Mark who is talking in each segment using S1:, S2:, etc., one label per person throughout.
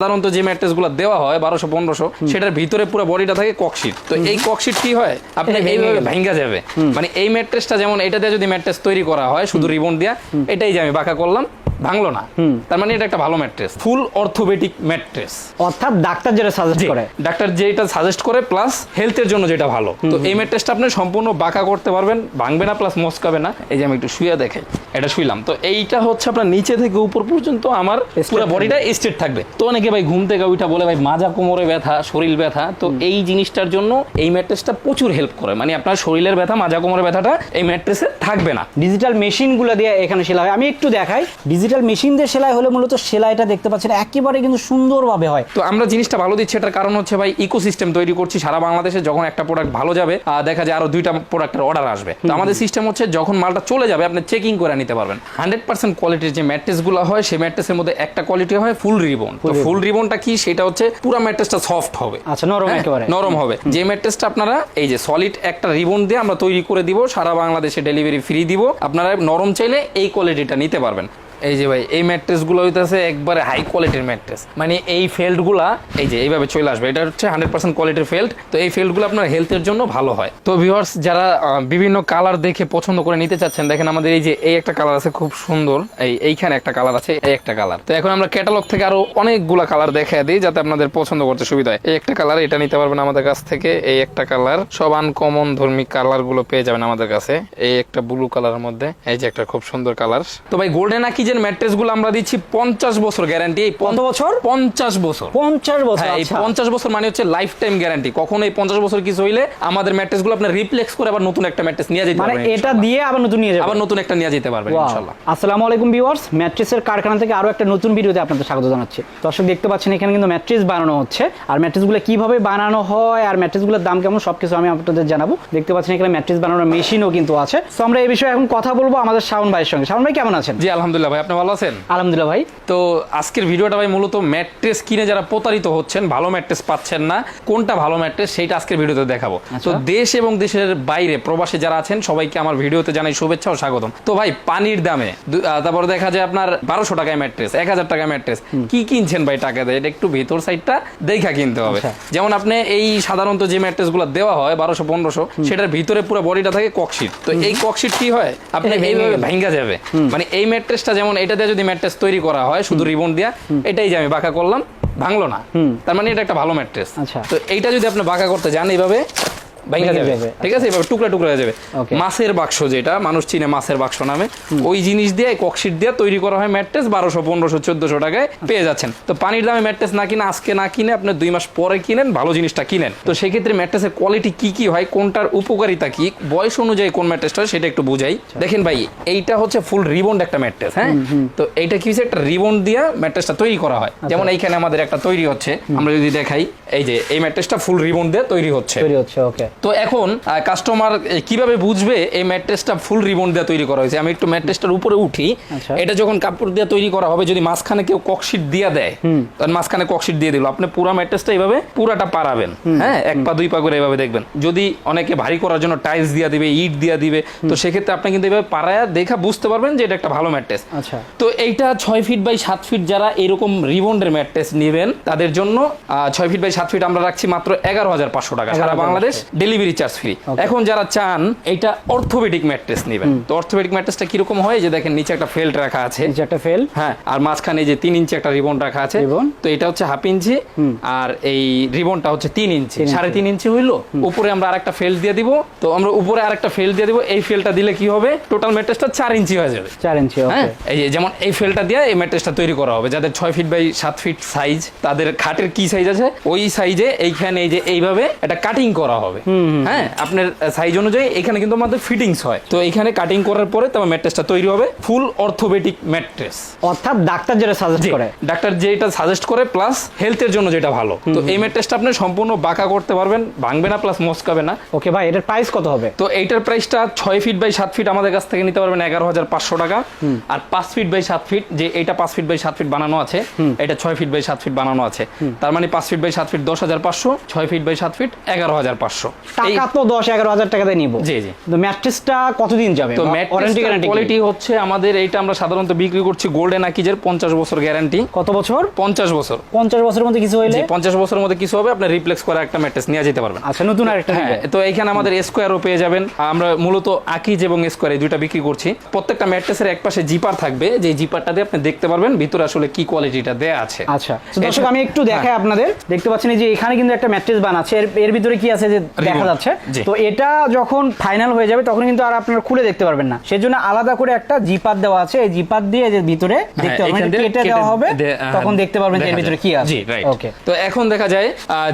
S1: সাধারণত যে ম্যাট্রেসগুলো দেওয়া হয় বারোশো পনেরোশো সেটার ভিতরে পুরো বডিটা থাকে ককশিট। তো এই ককশিট কি হয়? আপনি এইভাবে
S2: গেলে।
S1: ভেঙ্গা যাবে। মানে এই ম্যাট্রেসটা যেমন এটা দিয়ে যদি ম্যাট্রেস তৈরি করা হয় শুধু রিবন দিয়া এটাই যে আমি বাঁকা করলাম ভাঙলো না। তার মানে এটা একটা ভালো ম্যাট্রেস। Full orthopedic mattress.
S2: অর্থাৎ ডাক্তার যেটা সাজেস্ট করে।
S1: ডাক্তার যেটা সাজেস্ট করে প্লাস হেলথের জন্য যেটা ভালো। তো এই ম্যাট্রেসটা আপনি সম্পূর্ণ বাঁকা করতে পারবেন ভাঙবে না প্লাস মস্কাবে না। এই যে আমি একটু শুয়ে দেখাই এটা শুইলাম। তো এইটা হচ্ছে আপনার নিচে থেকে উপর পর্যন্ত আমার পুরো। বডিটা স্ট্রেট থাকবে। তো অনেকে ভাই ঘুম থেকে ওইটা বলে ভাই মাজা কোমরে ব্যথা শরীর ব্যথা তো এই জিনিসটার জন্য এই ম্যাট্রেসটা প্রচুর হেল্প করে। মানে আপনার শরীরের ব্যথা মাজা কোমরে ব্যথাটা এই ম্যাট্রেসে থাকবে না।
S2: ডিজিটাল মেশিনগুলো দিয়ে এখানে সেলাই হয়। আমি একটু দেখাই। ডিজিটাল মেশিন দিয়ে সেলাই হলে মূলত সেলাইটা দেখতে পাচ্ছেন একেবারে কিন্তু সুন্দরভাবে হয়।
S1: তো আমরা জিনিসটা ভালো দিচ্ছি এটার কারণ হচ্ছে ভাই ইকোসিস্টেম তৈরি করছি। সারা বাংলাদেশে যখন একটা প্রোডাক্ট ভালো যাবে দেখা যায় আরও দুইটা প্রোডাক্টের অর্ডার আসবে। তো আমাদের সিস্টেম হচ্ছে যখন মালটা চলে যাবে আপনি চেকিং করে নিতে পারবেন। হান্ড্রেড পার্সেন্ট কোয়ালিটির যে ম্যাট্রেসগুলো হয় সেই ম্যাট্রেসের মধ্যে একটা কোয়ালিটি হয় ফুল রিবন তো ফুল রিবনটা কি? সেটা হচ্ছে পুরো ম্যাট্রেসটা সফট হবে।
S2: আচ্ছা নরম
S1: হ্যাঁ,
S2: একেবারে।
S1: নরম হবে। যে ম্যাট্রেসটা আপনারা এই যে সলিড একটা রিবন দিয়ে আমরা তৈরি করে দিব সারা বাংলাদেশে ডেলিভারি ফ্রি দিব। আপনারা নরম চাইলে এই কোয়ালিটিটা নিতে পারবেন। এই যে ভাই, এই ম্যাট্রেসগুলো হইতেছে একবারে হাই কোয়ালিটির ম্যাট্রেস। মানে এই ফেল্ডগুলা এই যে এইভাবে চলে আসবে, এটা হচ্ছে হান্ড্রেড পার্সেন্ট কোয়ালিটির ফেল্ড। তো এই ফেল্ডগুলো আপনার হেলথের জন্য ভালো হয়। তো ভিউয়ার্স যারা বিভিন্ন কালার দেখে পছন্দ করে নিতে চাচ্ছেন, দেখেন আমাদের এই যে এই একটা কালার আছে, খুব সুন্দর। এই এইখানে একটা কালার আছে, এই একটা কালার তো এখন আমরা ক্যাটালগ থেকে আরও অনেকগুলা কালার দেখা দিই, যাতে আপনাদের পছন্দ করতে সুবিধা হয়। এই একটা কালার এটা নিতে পারবেন আমাদের কাছ থেকে। এই একটা কালার সব আনকমন ধর্মী কালারগুলো পেয়ে যাবেন আমাদের কাছে। এই একটা ব্লু কালারের মধ্যে, এই যে একটা খুব সুন্দর কালার তো ভাই গোল্ডেন আকিজের ম্যাট্রেসগুলো আমরা দিচ্ছি পঞ্চাশ বছর গ্যারান্টি এই
S2: কত বছর?
S1: পঞ্চাশ বছর।
S2: পঞ্চাশ বছর
S1: হ্যাঁ এই
S2: আচ্ছা।
S1: পঞ্চাশ বছর মানে হচ্ছে লাইফ টাইম গ্যারান্টি কখন এই পঞ্চাশ বছর কিছু হইলে আমাদের ম্যাট্রেসগুলো আপনার রিপ্লেক্স করে আবার নতুন একটা ম্যাট্রেস নিয়ে যেতে
S2: মানে এটা দিয়ে আবার নতুন নিয়ে যাবে
S1: আবার নতুন একটা নিয়ে যেতে পারবেন
S2: Wow.
S1: ইনশাল্লাহ।
S2: আসসালামু আলাইকুম ভিউয়ার্স ম্যাট্রেসের কারখানা থেকে আরও একটা নতুন ভিডিওতে আপনাদের স্বাগত জানাচ্ছি। দর্শক দেখতে পাচ্ছেন এখানে কিন্তু ম্যাট্রেস বানানো হচ্ছে। আর ম্যাট্রেসগুলো কীভাবে বানানো হয় আর ম্যাট্রেসগুলোর দাম কেমন সবকিছু আমি আপনাদের জানাব। দেখতে পাচ্ছেন এখানে ম্যাট্রেস বানানোর মেশিনও কিন্তু আছে। তো আমরা এই বিষয়ে এখন কথা বলব আমাদের শাওন ভাইয়ের সঙ্গে। শাওন ভাই কেমন আছেন?
S1: জি আলহামদুলিল্লাহ ভাই আপনি ভালো আছেন?
S2: আলহামদুলিল্লাহ ভাই।
S1: তো আজকের ভিডিওটা ভাই মূলত ম্যাট্রেস কিনে যারা প্রতারিত হচ্ছেন ভালো ম্যাট্রেস পাচ্ছেন না। কোনটা ভালো ম্যাট্রেস সেইটা আজকের ভিডিওতে দেখাবো। তো দেশ এবং দেশের বাইরে প্রবাসী যারা আছেন সবাইকে আমার ভিডিওতে জানাই শুভেচ্ছা ও স্বাগতম। তো ভাই পানির দামে তারপর দেখা যায় আপনার বারোশো টাকায় ম্যাট্রেস এক হাজার টাকায় ম্যাট্রেস। কি কিনছেন ভাই টাকা দেয়? এটা একটু ভেতর সাইডটা দেখা কিনতে হবে।
S2: আচ্ছা।
S1: যেমন আপনি এই সাধারণত যে ম্যাট্রেসগুলো দেওয়া হয় বারোশো পনেরোশো সেটার ভিতরে পুরো বডিটা থাকে ককশিট। তো এই ককশিট কি হয়? আপনি এইভাবে ভেঙ্গা যাবে। মানে এই ম্যাট্রেসটা যেমন এটা দিয়ে যদি ম্যাট্রেস তৈরি করা হয় শুধু রিবন দিয়া এটাই যে আমি বাঁকা করলাম ভাঙলো না। তার মানে এটা একটা ভালো ম্যাট্রেস।
S2: আচ্ছা।
S1: তো এইটা যদি আপনি বাঁকা করতে যান এইভাবে ভেঙে যাবে, ঠিক আছে? এভাবে টুকরা টুকরা হয়ে যাবে। মাছের বাক্স যেটা মানুষ চিনে মাছের বাক্স নামে ওই জিনিস দিয়ে ককশিট দিয়ে তৈরি করা হয় ম্যাট্রেস বারোশো পনেরোশো চোদ্দশো টাকায় পেয়ে যাচ্ছেন। তো পানির দামে ম্যাট্রেস না কিনে আজকে না কিনে আপনি দুই মাস পরে কিনেন ভালো জিনিসটা কিনেন। তো সেক্ষেত্রে ম্যাট্রেসের কোয়ালিটি কি কি হয় কোনটার উপকারিতা কি বয়স অনুযায়ী কোন ম্যাট্রেসটা হয় সেটা একটু বুঝাই। দেখেন ভাই এইটা হচ্ছে ফুল রিবন্ড একটা ম্যাট্রেস হ্যাঁ? তো এইটা কি হচ্ছে একটা রিবন্ড দিয়ে ম্যাট্রেসটা তৈরি করা হয়। যেমন এইখানে আমাদের একটা তৈরি হচ্ছে আমরা যদি দেখাই এই যে এই ম্যাট্রেসটা ফুল রিবন্ড দিয়ে তৈরি হচ্ছে।
S2: তৈরি হচ্ছে ওকে
S1: তো এখন কাস্টমার কীভাবে বুঝবে এই ম্যাট্রেসটা ফুল রিবন দিয়ে তৈরি করা হয়েছে? আমি একটু ম্যাট্রেসটার উপরে উঠি।
S2: আচ্ছা।
S1: এটা যখন কাপড় দিয়ে তৈরি করা হবে যদি মাঝখানে কেউ ককশিট দিয়ে দেয় তখন মাঝখানে ককশিট দিয়ে দিল। আপনি পুরো ম্যাট্রেসটা এইভাবে পুরাটা পারাবেন হ্যাঁ? এক পা দুই পা করে এইভাবে দেখবেন। যদি অনেকে ভারী করার জন্য টাইলস দিয়ে দিবে ইট দিয়ে দিবে তো সেক্ষেত্রে আপনি কিন্তু এইভাবে পাড়ায় দেখা বুঝতে পারবেন যে এটা একটা ভালো ম্যাট্রেস
S2: আচ্ছা।
S1: তো এইটা ছয় ফিট বাই সাত ফিট যারা এরকম রিবন্ডের ম্যাট্রেস নেবেন তাদের জন্য ছয় ফিট বাই সাত ফিট আমরা রাখছি মাত্র এগারো হাজার পাঁচশো টাকা। সারা বাংলাদেশ ডেলিভারি চার্জ ফ্রি এখন যারা চান এটা অর্থোপেডিক ম্যাট্রেস নেবেন। তো অর্থোপেডিক ম্যাট্রেসটা কীরকম হয়? যে দেখেন নিচে একটা ফেল্ট রাখা আছে।
S2: নিচে একটা ফেল
S1: হ্যাঁ আর মাঝখানে যে তিন ইঞ্চি একটা রিবন রাখা আছে।
S2: রিবন।
S1: তো এটা হচ্ছে হাফ ইঞ্চি আর এই রিবনটা হচ্ছে তিন ইঞ্চি। সাড়ে তিন ইঞ্চি হইল? উপরে আমরা আরেকটা ফেল দিয়ে দিব। তো আমরা উপরে আরেকটা ফেল দিয়ে দিব। এই ফেলটা দিলে কি হবে? টোটাল ম্যাট্রেসটা চার ইঞ্চি হয়ে যাবে।
S2: চার ইঞ্চি
S1: হ্যাঁ?
S2: ওকে
S1: এই যে যেমন এই ফেলটা দিয়ে এই ম্যাট্রেসটা তৈরি করা হবে। যাদের ছয় ফিট বাই সাত ফিট সাইজ তাদের খাটের কি সাইজ আছে? ওই সাইজে এইখানে এই যে এইভাবে এটা কাটিং করা হবে। হ্যাঁ আপনার সাইজ অনুযায়ী এখানে কিন্তু আমাদের ফিটিংস হয়। তো এখানে কাটিং করার পরে তোমার ম্যাট্রেসটা তৈরি হবে। ফুল অর্থোপেডিক ম্যাট্রেস
S2: অর্থাৎ ডাক্তার যেটা সাজেস্ট করে।
S1: ডাক্তার যেটা সাজেস্ট করে প্লাস হেলথের জন্য যেটা ভালো। তো এই ম্যাট্রেসটা আপনি সম্পূর্ণ বাঁকা করতে পারবেন ভাঙবে না প্লাস মস্কাবে না।
S2: ওকে ভাই এটার প্রাইস কত হবে?
S1: তো এইটার প্রাইসটা ছয় ফিট বাই সাত ফিট আমাদের কাছ থেকে নিতে পারবেন এগারো হাজার পাঁচশো টাকা। আর পাঁচ ফিট বাই সাত ফিট যে এটা পাঁচ ফিট বাই সাত ফিট বানানো আছে এটা ছয় ফিট বাই সাত ফিট বানানো আছে। তার মানে পাঁচ ফিট বাই সাত ফিট দশ হাজার পাঁচশো ছয় ফিট বাই সাত ফিট এগারো হাজার পাঁচশো।
S2: টাকা তো দশ এগারো হাজার টাকাতে নিবো।
S1: জি, জি।
S2: তো ম্যাট্রেসটা কতদিন যাবে?
S1: তো
S2: ওয়ারেন্টি গ্যারান্টি
S1: কোয়ালিটি হচ্ছে আমাদের এইটা আমরা সাধারণত বিক্রি করছি গোল্ডেন আকিজের পঞ্চাশ বছর গ্যারান্টি
S2: কত বছর?
S1: পঞ্চাশ বছর।
S2: পঞ্চাশ বছরের মধ্যে কিছু হইলে?
S1: পঞ্চাশ বছরের মধ্যে কিছু হবে আপনি রিপ্লেক্স করা একটা ম্যাট্রেস নিয়ে যেতে পারবেন।
S2: আচ্ছা নতুন আরেকটা
S1: হ্যাঁ তো এইখানে আমাদের স্কোয়ারও পেয়ে যাবেন। আমরা মূলত আকিজ এবং স্কোয়ার এই দুইটা বিক্রি করছি। প্রত্যেকটা ম্যাট্রেসের এক পাশে জিপার থাকবে যে জিপারটা দিয়ে আপনি দেখতে পারবেন ভিতরে আসলে কি কোয়ালিটিটা দেয়া আছে।
S2: আচ্ছা দর্শক আমি একটু দেখাই আপনাদের। দেখতে পাচ্ছেন যে এখানে কিন্তু একটা ম্যাট্রেস বানাচ্ছে। এর এর ভিতরে কি আছে যে দেখা যাচ্ছে। তো এটা যখন ফাইনাল হয়ে যাবে তখন কিন্তু আর আপনারা খুলে দেখতে পারবেন না। সেজন্য আলাদা করে একটা জিপাত দেওয়া আছে। এই জিপাত দিয়ে যে ভিতরে দেখতে পারবেন
S1: হ্যাঁ,
S2: এটা
S1: দিয়ে
S2: কেটে দেওয়া হবে। তখন দেখতে পারবেন যে এর ভিতরে কি আছে।
S1: জি রাইট
S2: ওকে
S1: তো এখন দেখা যায়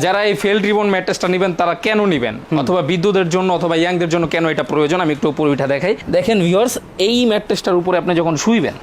S1: যারা এই ফেল রিবন ম্যাট্রেসটা নেবেন তারা কেন নেবেন? অথবা বিদ্যুতের জন্য অথবা ইয়াংদের জন্য কেন এটা প্রয়োজন? আমি একটু উপরে উঠা দেখাই। দেখেন ভিউয়ার্স এই ম্যাট্রেসটার উপরে আপনি যখন শুইবেন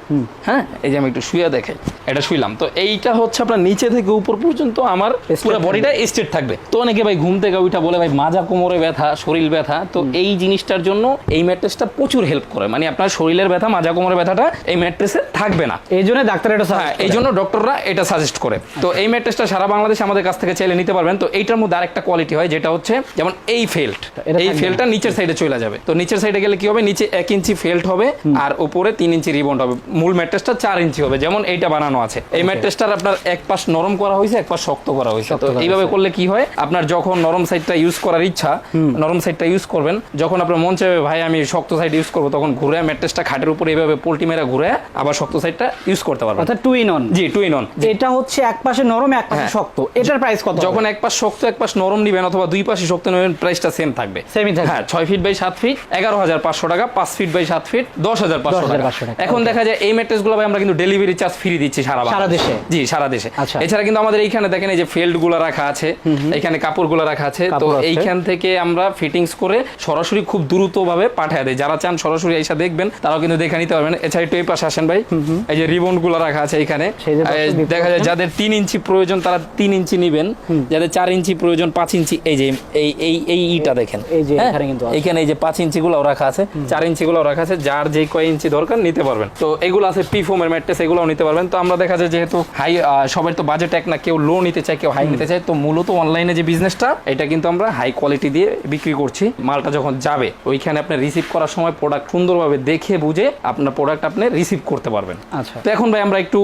S1: হ্যাঁ এই যে আমি একটু শুয়ে দেখাই এটা শুইলাম। তো এইটা হচ্ছে আপনার নিচে থেকে উপর পর্যন্ত আমার পুরো। বডিটা স্ট্রেট থাকবে। তো অনেকে ভাই ঘুম থেকে ওইটা বলে ভাই মাজা কোমরে ব্যথা শরীর ব্যথা তো এই জিনিসটার জন্য এই ম্যাট্রেসটা প্রচুর হেল্প করে। মানে আপনার শরীরের ব্যথা মাজা কোমরে ব্যথাটা এই ম্যাট্রেসে থাকবে না।
S2: এই জন্য ডাক্তার এটা
S1: হ্যাঁ এই জন্য ডক্টররা এটা সাজেস্ট করে। তো এই ম্যাট্রেসটা সারা বাংলাদেশে আমাদের কাছ থেকে চাইলে নিতে পারবেন। তো এইটার মধ্যে আরেকটা কোয়ালিটি হয় যেটা হচ্ছে যেমন এই ফেল্ট এই ফেল্টটা নিচের সাইডে চলে যাবে। তো নিচের সাইডে গেলে কি হবে? নিচে এক ইঞ্চি ফেল্ট হবে আর উপরে তিন ইঞ্চি রিবন্ড হবে। মূল ম্যাট্রেসটা চার ইঞ্চি হবে যেমন এইটা বানানো আছে। এই ম্যাট্রেসটার আপনার এক পাশ নরম করা হয়েছে এক পাশ শক্ত করা হয়েছে। তো এইভাবে করলে কি হয়? আপনার যখন নরম সাইডটা ইউজ করার ইচ্ছা নরম সাইডটা ইউজ করবেন। যখন আপনার মন চাইবে ভাই আমি শক্ত সাইড ইউজ করব তখন ঘুরে ম্যাট্রেসটা খাটের উপরে এইভাবে পোল্টি মেরা ঘুরে আবার শক্ত সাইডটা ইউজ করতে পারবেন।
S2: অর্থাৎ two in one
S1: G two in one
S2: এটা হচ্ছে এক পাশে নরম এক পাশে
S1: হ্যাঁ।
S2: শক্ত। এটার প্রাইস কত
S1: যখন এক পাশ শক্ত এক পাশ নরম নিবেন অথবা দুই পাশে শক্ত নেবেন প্রাইসটা সেম থাকবে।
S2: Same-ই থাকবে।
S1: হ্যাঁ ছয় ফিট বাই সাত ফিট এগারো হাজার পাঁচশো টাকা পাঁচ ফিট বাই সাত ফিট দশ হাজার পাঁচশো টাকা। এখন দেখা যায় এই ম্যাট্রেসগুলো ভাই আমরা কিন্তু ডেলিভারি চার্জ ফ্রি দিচ্ছি সারা
S2: সারা দেশে?
S1: জি সারা দেশে।
S2: আচ্ছা।
S1: এছাড়া কিন্তু আমাদের এইখানে দেখেন এই যে ফেল্ডগুলো রাখা আছে এখানে কাপড়গুলো রাখা আছে তো
S2: কাপড় আছে।
S1: এইখান থেকে আমরা ফিটিংস করে সরাসরি খুব দ্রুত ভাবে পাঠিয়ে দেয় যারা চান সরাসরি এসে দেখবেন তারাও কিন্তু দেখে নিতে পারবেন। এছাড়া একটু এই পাশে আসেন ভাই। এই যে রিবনগুলো রাখা আছে এখানে। দেখা যায় যাদের তিন ইঞ্চি প্রয়োজন তারা তিন ইঞ্চি নিবেন। যাদের চার ইঞ্চি প্রয়োজন পাঁচ ইঞ্চি এই যে এই এই এই ইটা দেখেন। হ্যাঁ?
S2: এখানে
S1: এই যে পাঁচ ইঞ্চি গুলো রাখা আছে। চার ইঞ্চি গুলো রাখা আছে। যার যে কয় ইঞ্চি দরকার নিতে পারবেন। তো এগুলো আছে পি ফোমের ম্যাট্রেস এগুলোও নিতে পারবেন। তো আমরা দেখা যায় যেহেতু হাই সবার তো বাজেট এক না কেউ লো নিতে চায় কেউ হাই নিতে চায় তো মূলত অনলাইনে যে বিজনেসটা এটা কিন্তু আমরা হাই কোয়ালিটি দিয়ে বিক্রি করছি। মালটা যখন যাবে ওইখানে আপনি রিসিভ করার সময় প্রোডাক্ট সুন্দরভাবে দেখে বুঝে আপনার প্রোডাক্ট আপনি রিসিভ করতে পারবেন।
S2: আচ্ছা।
S1: তো এখন ভাই আমরা একটু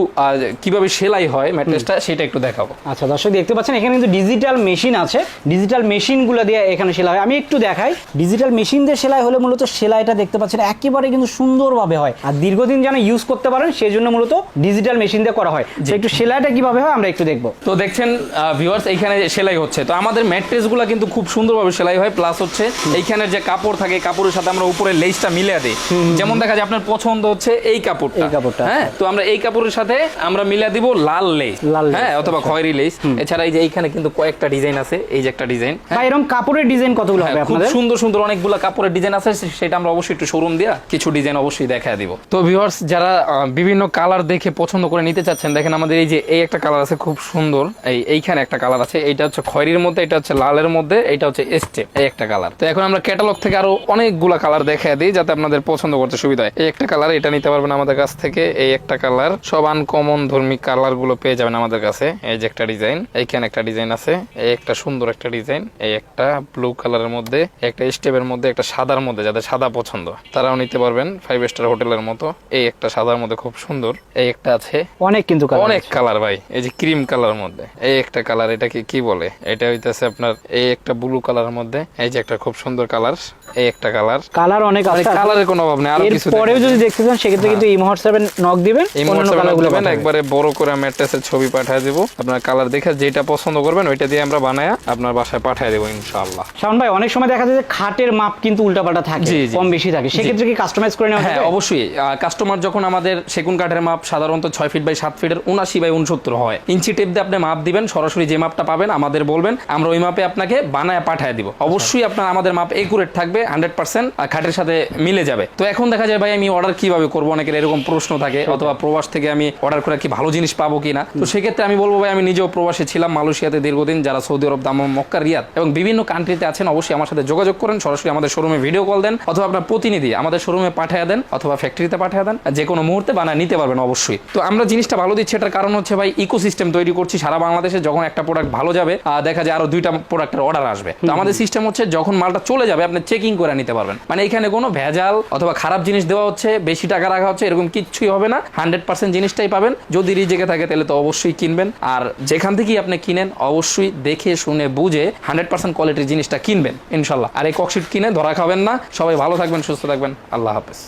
S1: কীভাবে সেলাই হয় ম্যাট্রেসটা সেটা একটু দেখাবো।
S2: আচ্ছা দর্শক দেখতে পাচ্ছেন এখানে কিন্তু ডিজিটাল মেশিন আছে। ডিজিটাল মেশিনগুলো দিয়ে এখানে সেলাই হয়। আমি একটু দেখাই। ডিজিটাল মেশিন দিয়ে সেলাই হলে মূলত সেলাইটা দেখতে পাচ্ছেন একেবারে কিন্তু সুন্দরভাবে হয়। আর দীর্ঘদিন যেন ইউজ করতে পারেন সেই জন্য মূলত ডিজিটাল মেশিন দিয়ে করা হয়। তো একটু সেলাইটা কীভাবে হয় আমরা একটু দেখব।
S1: তো দেখছেন ভিউয়ার্স এখানে সেলাই হচ্ছে। তো আমাদের ম্যাট্রেসগুলো কিন্তু খুব সুন্দরভাবে সেলাই হয় প্লাস হচ্ছে এইখানের যে কাপড় থাকে কাপড়ের সাথে আমরা উপরে লেসটা মিলে দিই। যেমন দেখা যায় আপনার পছন্দ হচ্ছে এই কাপড়টা।
S2: এই কাপড়টা।
S1: হ্যাঁ তো আমরা এই কাপড়ের সাথে আমরা মিলে দিব লাল লেস হ্যাঁ অথবা খয়েরি লেস এছাড়া এই যে এইখানে কিন্তু কয়েকটা ডিজাইন আছে এই যে একটা ডিজাইন
S2: বা এরকম কাপড়ের ডিজাইন কতগুলো হবে
S1: হ্যাঁ, খুব সুন্দর সুন্দর অনেকগুলো কাপড়ের ডিজাইন আছে সেটা আমরা অবশ্যই একটু শোরুম দিয়া কিছু ডিজাইন অবশ্যই দেখা দিব। তো ভিউয়ার্স যারা বিভিন্ন কালার দেখে পছন্দ করে নিতে চাচ্ছেন দেখেন আমাদের এই যে এই একটা কালার আছে খুব সুন্দর। এই এইখানে একটা কালার আছে এইটা হচ্ছে খয়েরির মধ্যে এটা হচ্ছে লালের মধ্যে এটা হচ্ছে এস্টে এই একটা কালার তো এখন আমরা ক্যাটালগ থেকে আরও অনেকগুলা কালার দেখা দিই যাতে আপনাদের পছন্দ করতে সুবিধা হয় এই একটা কালার এটা নিতে পারবেন আমাদের কাছ থেকে এই একটা কালার সব আনকমন ধর্মী কালারগুলো পেয়ে যাবেন আমাদের কাছে এই যে একটা ডিজাইন এইখানে একটা ডিজাইন আছে এই একটা সুন্দর একটা ডিজাইন এই একটা ব্লু কালারের মধ্যে একটা স্টেপের মধ্যে একটা সাদার মধ্যে যাদের সাদা পছন্দ তারাও নিতে পারবেন ফাইভ স্টার হোটেলের মতো এই একটা সাদার মধ্যে খুব সুন্দর এই একটা আছে
S2: অনেক কিন্তু
S1: অনেক কালার ভাই এই যে ক্রিম কালার মধ্যে এই একটা কালার এটাকে কি বলে এটা হইতেছে আপনার এই একটা ব্লু কালারের মধ্যে। এই যে একটা খুব সুন্দর কালার এই একটা কালার।
S2: কালার অনেক আছে।
S1: কালারের কোনো অভাব নেই আরও কিছু
S2: পরেও যদি দেখতে চান সেক্ষেত্রে কিন্তু এই হোয়াটসঅ্যাপে নক দিবেন অন্যান্য
S1: হোয়াটসঅ্যাপে একবারে বড় করে ম্যাট্রেসের ছবি পাঠিয়ে দেবো। আপনার কালার দেখে যেটা পছন্দ করবেন ওইটা দিয়ে আমরা বানায়া আপনার বাসায় পাঠিয়ে দেবো ইনশাআল্লাহ।
S2: শাওন ভাই অনেক সময় দেখা যায় যে খাটের মাপ কিন্তু উল্টাপাল্টা থাকে। কম বেশি থাকে। সেক্ষেত্রে কি কাস্টমাইজ করে নেওয়া
S1: হ্যাঁ? অবশ্যই। কাস্টমার যখন আমাদের সেগুন কাঠের মাপ সাধারণত ছয় ফিট বাই সাত ফিটের উনাশি বাই উনসত্তর হয়। ইঞ্চি টেপ দিয়ে আপনি মাপ দিবেন সরাসরি যে মাপটা পাবেন আমাদের বলবেন। আমরা ওই মাপে আপনাকে বানায় পাঠিয়ে দিব। অবশ্যই আপনার আমাদের মাপ একুরেট থাকবে হান্ড্রেড পার্সেন্ট খাটের সাথে মিলে যাবে। তো এখন দেখা যায় ভাই আমি অর্ডার কীভাবে করব? অনেকের এরকম প্রশ্ন থাকে অথবা প্রবাস থেকে আমি অর্ডার করে কি ভালো জিনিস পাবো কিনা? তো সেক্ষেত্রে আমি বলব ভাই আমি নিজেও প্রবাসে ছিলাম মালয়েশিয়াতে দীর্ঘদিন যারা সৌদি আরব দাম মক্কা রিয়াদ এবং বিভিন্ন কান্ট্রিতে আছেন অবশ্যই আমার সাথে যোগাযোগ করেন সরাসরি আমাদের শোরুমে ভিডিও কল দেন অথবা আপনার প্রতিনিধি আমাদের শোরুমে পাঠিয়ে দেন অথবা ফ্যাক্টরিতে পাঠিয়ে দেন যে কোনো মুহূর্তে বানায় নিতে পারবেন অবশ্যই। তো আমরা জিনিসটা ভালো দিচ্ছি এটার কারণ হচ্ছে ভাই ইকোসিস্টেম তৈরি করছি সারা বাংলাদেশে যখন একটা প্রোডাক্ট ভালো যাবে দেখা যায় আরও দুইটা প্রোডাক্টের অর্ডার আসবে। তো আমাদের সিস্টেম হচ্ছে যখন মালটা চলে যাবে, আপনি চেকিং করে নিতে পারবেন। মানে এখানে কোনো ভেজাল অথবা খারাপ জিনিস দেওয়া হচ্ছে, বেশি টাকা রাখা হচ্ছে, এরকম কিচ্ছুই হবে না। হান্ড্রেড পার্সেন্ট জিনিসটাই পাবেন। যদি রিজেকে থাকে, তাহলে তো অবশ্যই কিনবেন। আর যেখান থেকেই আপনি কিনেন, অবশ্যই দেখে, শুনে, বুঝে হান্ড্রেড পার্সেন্ট কোয়ালিটির জিনিসটা কিনবেন, ইনশাল্লাহ। আর এই ককশিট কিনে ধরা খাবেন না। সবাই ভালো থাকবেন, সুস্থ থাকবেন। আল্লাহ হাফেজ।